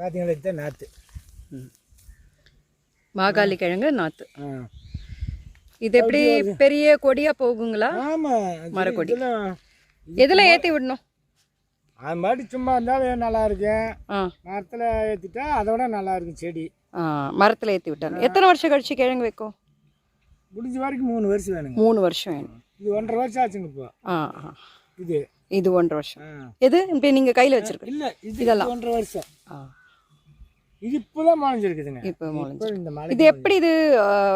பார்த்தீங்களா இதுதான் நாற்று மாகாளி கிழங்கு நாற்று ஆ. இது எப்படி பெரிய கொடியா போகுங்களா? ஆமாம் மரக்கொடி. எதுல ஏத்தி விடணும்? அது மாதிரி சும்மா இருந்தாலும் நல்லா இருக்கும் மரத்தில் ஏற்றிட்டா அதை விட நல்லா இருக்கும் செடி. மரத்துல ஏத்தி விட்டாங்க எத்தனை வருஷம் கழிச்சு கிழங்கு வைக்கும்? முடிஞ்ச வரைக்கும் மூணு வருஷம் வேணுங்க. மூணு வருஷம் வேணும். இது ஒன்றரை வருஷம் ஆச்சுங்க இப்போ. இது. இது ஒன்றரை வருஷம். எது? இப்போ நீங்க கையில வச்சிருக்க இல்லை இது இதெல்லாம். ஒன்றரை வருஷம். ஆ. இது இப்போதான் முளைஞ்சிருக்குதுங்க இப்போ முளைஞ்சு இந்த மழை இது எப்படி இது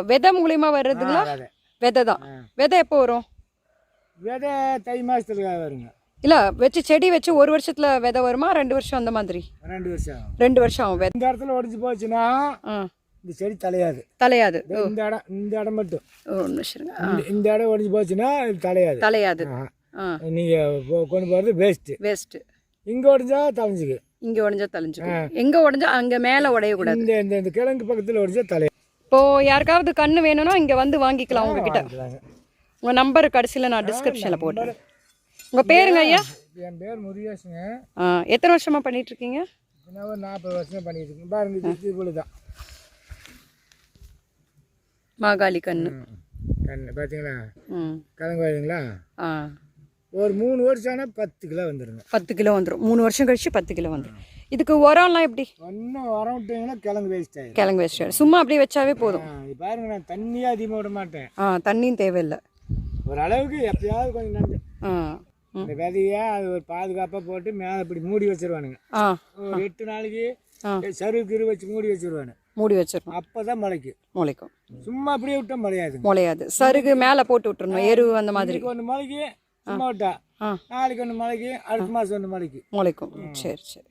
விதை மூலியமா வர்றதுங்களா? விதை. தான். விதை எப்போ வரும்? விதை தை மாசத்துல வருங்க. இல்ல வச்சு செடி வச்சு ஒரு வருஷத்துல விதை வருமா? ரெண்டு வருஷம் அந்த மாதிரி? ரெண்டு வருஷம். ரெண்டு வருஷம் ஆகும். இந்த இடத்துல ஒடிச்சு போச்சுன்னா இந்த செடி தலையாது. தலையாது. இந்த இடம் இந்த இடம் மட்டும். ஒரு நிமிஷம் இந்த- இடம் ஒடிச்சு போச்சுன்னா தலையாது. தலையாது. நீங்க கொண்டு போறது வேஸ்ட்டு வேஸ்ட் இங்க ஒடிஞ்சா தலைஞ்சுக்கு இங்க உடஞ்சா தலைஞ்சுக்கும். எங்க உடஞ்சா அங்க மேல உடையக்கூடாது. இந்த இந்த இந்த கிழங்கு பக்கத்துல ஒடிச்சா தலையாது இப்போ யாருக்காவது கண்ணு வேணும்னா இங்க வந்து வாங்கிக்கலாம் உங்ககிட்ட. வாங்கிக்கலாங்க. உங்க நம்பர் கடைசியில நான் டிஸ்கிரிப்ஷன்ல போடுறேன் உங்க பேருங்க ஐயா? என் பேர் முருகேஷுங்க. ஆ, எத்தனை வருஷமா பண்ணிட்டு இருக்கீங்க நான் ஒரு நாற்பது வருஷமா பண்ணிட்டு இருக்கேன் பாருங்க இது தான் மாகாளி கண்ணு. கண்ணு. பார்த்தீங்களா ம். கிழங்கு வாயுங்களா ஆ. ஒரு மூணு வருஷம் ஆனால் பத்து கிலோ வந்துருங்க. பத்து கிலோ வந்துடும் மூணு வருஷம் கழிச்சு பத்து கிலோ வந்துடும் இதுக்கு உரம்லாம் எப்படி? ஒன்றும் வர விட்டீங்கன்னா கிழங்கு வேஸ்ட் ஆயிடும் கிழங்கு வேஸ்ட் சும்மா அப்படியே வச்சாவே போதும். பாருங்க நான் தண்ணியே அதிகமாக விட மாட்டேன். ஆ தண்ணியும் தேவையில்லை. ஒரு அளவுக்கு எப்பயாவது கொஞ்சம் நஞ்சு. ஆ. இந்த விதையை அது ஒரு பாதுகாப்பாக போட்டு மேலே இப்படி மூடி வச்சிருவானுங்க. ஒரு எட்டு நாளைக்கு. சருவு கிரு வச்சு மூடி வச்சிருவானு மூடி வச்சிடணும் அப்போ தான் முளைக்கும். முளைக்கும். சும்மா அப்படியே விட்டா முளையாதுங்க. முளையாது. சருகு மேலே போட்டு விட்டுறணும். எரு அந்த மாதிரி. ஒன்று முளைக்கு சும்மா விட்டா. நாளைக்கு ஒன்று முளைக்கு அடுத்த மாதம் ஒன்று முளைக்கு முளைக்கும் சரி சரி.